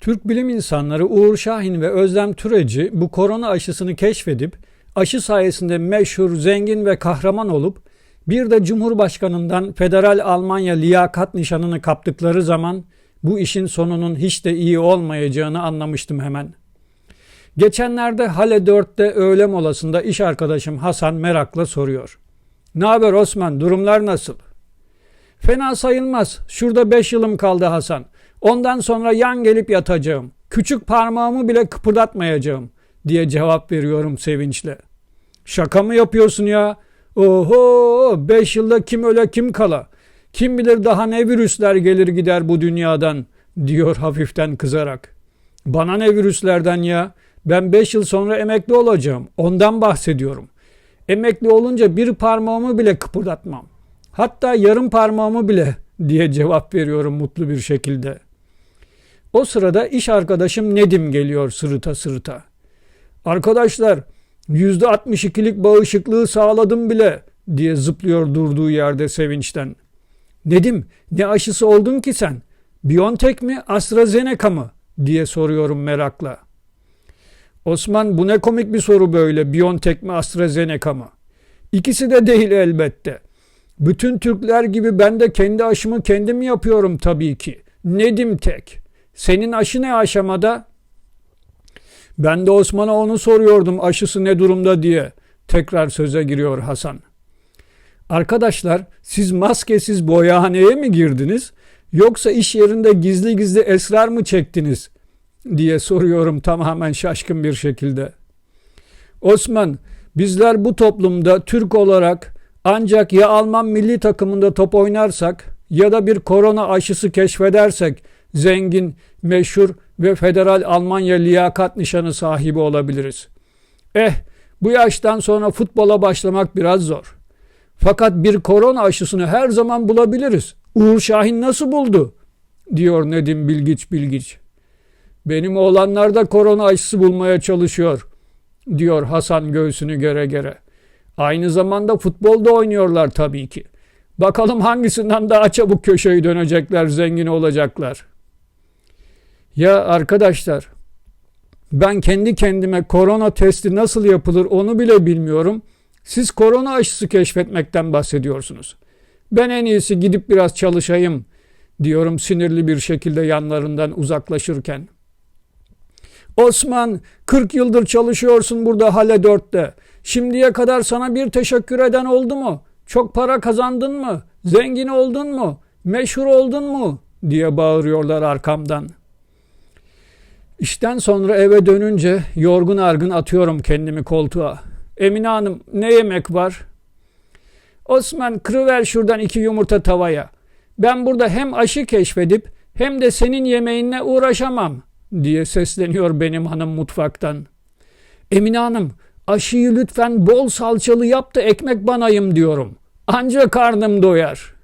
Türk bilim insanları Uğur Şahin ve Özlem Türeci bu korona aşısını keşfedip aşı sayesinde meşhur, zengin ve kahraman olup bir de Cumhurbaşkanından Federal Almanya liyakat nişanını kaptıkları zaman bu işin sonunun hiç de iyi olmayacağını anlamıştım hemen. Geçenlerde Hale 4'te öğle molasında iş arkadaşım Hasan merakla soruyor. Ne haber Osman durumlar nasıl? Fena sayılmaz. Şurada 5 yılım kaldı Hasan. Ondan sonra yan gelip yatacağım. Küçük parmağımı bile kıpırdatmayacağım diye cevap veriyorum sevinçle. Şaka mı yapıyorsun ya? Oho 5 yılda kim öle kim kala. Kim bilir daha ne virüsler gelir gider bu dünyadan diyor hafiften kızarak. Bana ne virüslerden ya? Ben 5 yıl sonra emekli olacağım. Ondan bahsediyorum. Emekli olunca bir parmağımı bile kıpırdatmam. Hatta yarım parmağımı bile diye cevap veriyorum mutlu bir şekilde. O sırada iş arkadaşım Nedim geliyor sırıta sırıta. Arkadaşlar %62'lik bağışıklığı sağladım bile diye zıplıyor durduğu yerde sevinçten. Nedim ne aşısı oldun ki sen? Biontech mi AstraZeneca mı? diye soruyorum merakla. Osman bu ne komik bir soru böyle Biontech mi AstraZeneca mı? İkisi de değil elbette. Bütün Türkler gibi ben de kendi aşımı kendim yapıyorum tabii ki. Nedim tek. Senin aşı ne aşamada? Ben de Osman'a onu soruyordum aşısı ne durumda diye. Tekrar söze giriyor Hasan. Arkadaşlar siz maskesiz boyahaneye mi girdiniz? Yoksa iş yerinde gizli gizli esrar mı çektiniz? diye soruyorum tamamen şaşkın bir şekilde. Osman, bizler bu toplumda Türk olarak ancak ya Alman milli takımında top oynarsak ya da bir korona aşısı keşfedersek zengin, meşhur ve federal Almanya liyakat nişanı sahibi olabiliriz. Eh, bu yaştan sonra futbola başlamak biraz zor. Fakat bir korona aşısını her zaman bulabiliriz. Uğur Şahin nasıl buldu? diyor Nedim Bilgiç Bilgiç. Benim oğlanlar da korona aşısı bulmaya çalışıyor, diyor Hasan göğsünü gere gere. Aynı zamanda futbolda oynuyorlar tabii ki. Bakalım hangisinden daha çabuk köşeyi dönecekler, zengin olacaklar. Ya arkadaşlar, ben kendi kendime korona testi nasıl yapılır onu bile bilmiyorum. Siz korona aşısı keşfetmekten bahsediyorsunuz. Ben en iyisi gidip biraz çalışayım diyorum sinirli bir şekilde yanlarından uzaklaşırken. Osman 40 yıldır çalışıyorsun burada Hale 4'te. Şimdiye kadar sana bir teşekkür eden oldu mu? Çok para kazandın mı? Zengin oldun mu? Meşhur oldun mu? diye bağırıyorlar arkamdan. İşten sonra eve dönünce yorgun argın atıyorum kendimi koltuğa. Emine Hanım ne yemek var? Osman kırıver şuradan iki yumurta tavaya. Ben burada hem aşı keşfedip hem de senin yemeğinle uğraşamam diye sesleniyor benim hanım mutfaktan. Emine Hanım aşıyı lütfen bol salçalı yap da ekmek banayım diyorum. Anca karnım doyar.''